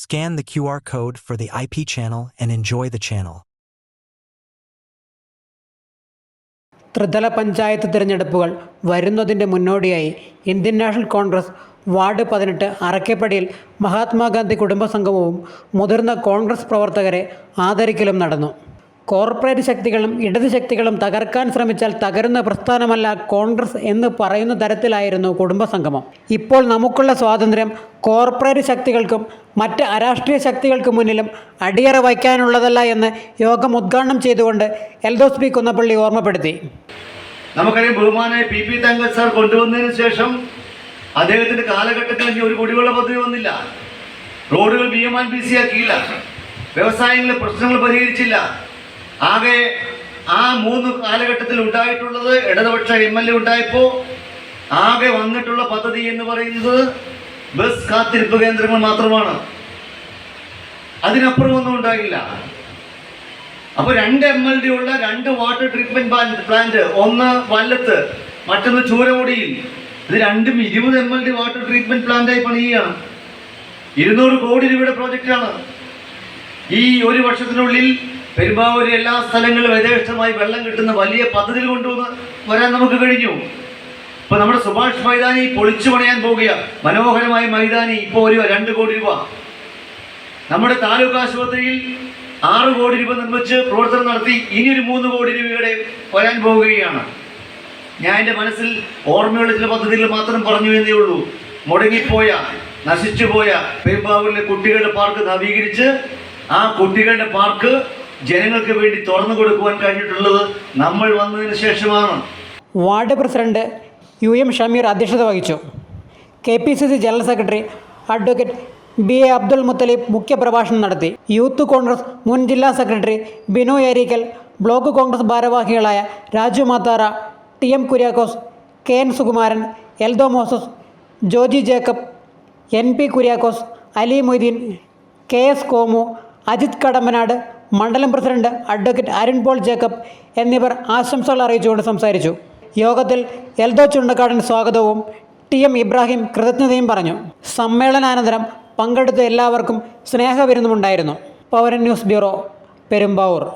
Scan the QR code for the IP channel and enjoy the channel. ത്രിതല പഞ്ചായത്ത് തിരഞ്ഞെടുപ്പുകൾ വരുന്നതിന്റെ മുന്നോടിയായി ഇന്ത്യൻ നാഷണൽ കോൺഗ്രസ് വാർഡ് പതിനെട്ട് അറക്കപ്പടിയിൽ മഹാത്മാഗാന്ധി കുടുംബസംഗമവും മുതിർന്ന കോൺഗ്രസ് പ്രവർത്തകരെ ആദരിക്കലും നടന്നു കോർപ്പറേറ്റ് ശക്തികളും ഇടത് ശക്തികളും തകർക്കാൻ ശ്രമിച്ചാൽ തകരുന്ന പ്രസ്ഥാനമല്ല കോൺഗ്രസ് എന്ന് പറയുന്ന തരത്തിലായിരുന്നു കുടുംബസംഗമം. ഇപ്പോൾ നമുക്കുള്ള സ്വാതന്ത്ര്യം കോർപ്പറേറ്റ് ശക്തികൾക്കും മറ്റ് അരാഷ്ട്രീയ ശക്തികൾക്ക് മുന്നിലും അടിയറ വയ്ക്കാനുള്ളതല്ല എന്ന് യോഗം ഉദ്ഘാടനം ചെയ്തുകൊണ്ട് എൽദോസ് പി കുന്നപ്പള്ളി ഓർമ്മപ്പെടുത്തി. നമുക്കറിയാം ബഹുമാനായ പി പി തങ്കർ സാർ കൊണ്ടുവന്നതിന് ശേഷം അദ്ദേഹത്തിന്റെ കാലഘട്ടത്തിൽ ഇനി ഒരു കുടിവെള്ള പദ്ധതി വന്നില്ല. റോഡുകൾ B M and B C ആക്കിയില്ല. വ്യവസായങ്ങളിലെ പ്രശ്നങ്ങൾ പരിഹരിച്ചില്ല. ആകെ ആ മൂന്ന് കാലഘട്ടത്തിൽ ഉണ്ടായിട്ടുള്ളത് ഇടതുപക്ഷ എം എൽ എ ഉണ്ടായപ്പോൾ ആകെ വന്നിട്ടുള്ള പദ്ധതി എന്ന് പറയുന്നത് ബസ് കാത്തിരിപ്പ് കേന്ദ്രങ്ങൾ മാത്രമാണ്. അതിനപ്പുറം ഒന്നും ഉണ്ടാകില്ല അപ്പൊ രണ്ട് എം എൽ ഡി ഉള്ള രണ്ട് വാട്ടർ ട്രീറ്റ്മെന്റ് പ്ലാന്റ് പ്ലാന്റ് ഒന്ന് വല്ലത്ത് മറ്റൊന്ന് ചൂരമുടിയിൽ. ഇത് രണ്ടും ഇരുപത് M L D water treatment പ്ലാന്റായി പണിയുകയാണ്. ഇരുന്നൂറ് കോടി രൂപയുടെ പ്രോജക്റ്റാണ് ഈ ഒരു വർഷത്തിനുള്ളിൽ പെരുമ്പാവൂര് എല്ലാ സ്ഥലങ്ങളിലും യഥേഷ്ടമായി വെള്ളം കിട്ടുന്ന വലിയ പദ്ധതികൾ കൊണ്ടുവന്ന് വരാൻ നമുക്ക് കഴിഞ്ഞു. ഇപ്പൊ നമ്മുടെ സുഭാഷ് മൈതാനി പൊളിച്ചു പണിയാൻ പോകുക മനോഹരമായ മൈതാനി ഇപ്പോൾ ഒരു രണ്ട് കോടി രൂപ. നമ്മുടെ താലൂക്ക് ആശുപത്രിയിൽ ആറ് കോടി രൂപ നിർമ്മിച്ച് പ്രവർത്തനം നടത്തി ഇനിയൊരു മൂന്ന് കോടി രൂപയുടെ വരാൻ പോവുകയാണ്. ഞാൻ എന്റെ മനസ്സിൽ ഓർമ്മയുള്ള ചില പദ്ധതികൾ മാത്രം പറഞ്ഞു എന്നേ ഉള്ളൂ. മുടങ്ങിപ്പോയ നശിച്ചുപോയ പെരുമ്പാവൂരിലെ കുട്ടികളുടെ പാർക്ക് നവീകരിച്ച് ആ കുട്ടികളുടെ പാർക്ക് ജനങ്ങൾക്ക് വേണ്ടി തുറന്നു കൊടുക്കുവാൻ കഴിഞ്ഞിട്ടുള്ളത് നമ്മൾ വന്നതിന് ശേഷമാണ്. Ward president U M Shameer അധ്യക്ഷത വഹിച്ചു. K P C C general secretary advocate B A Abdul Muthalib മുഖ്യപ്രഭാഷണം നടത്തി. യൂത്ത് കോൺഗ്രസ് മുൻ ജില്ലാ സെക്രട്ടറി ബിനോ ഏരിക്കൽ ബ്ലോക്ക് കോൺഗ്രസ് ഭാരവാഹികളായ Raju Mathara T M Kuriakose K N Sukumaran Eldho Moses Joji Jacob N P Kuriakose Ali Moideen K S Komu Ajith Kadampanad മണ്ഡലം president advocate Arun Paul Jacob എന്നിവർ ആശംസകൾ അറിയിച്ചുകൊണ്ട് സംസാരിച്ചു. യോഗത്തിൽ എൽദോ ചുണ്ടക്കാടൻ സ്വാഗതവും ടി എം ഇബ്രാഹിം കൃതജ്ഞതയും പറഞ്ഞു. സമ്മേളനാനന്തരം പങ്കെടുത്ത എല്ലാവർക്കും സ്നേഹവിരുന്നുമുണ്ടായിരുന്നു. പൗരൻ ന്യൂസ് ബ്യൂറോ പെരുമ്പാവൂർ.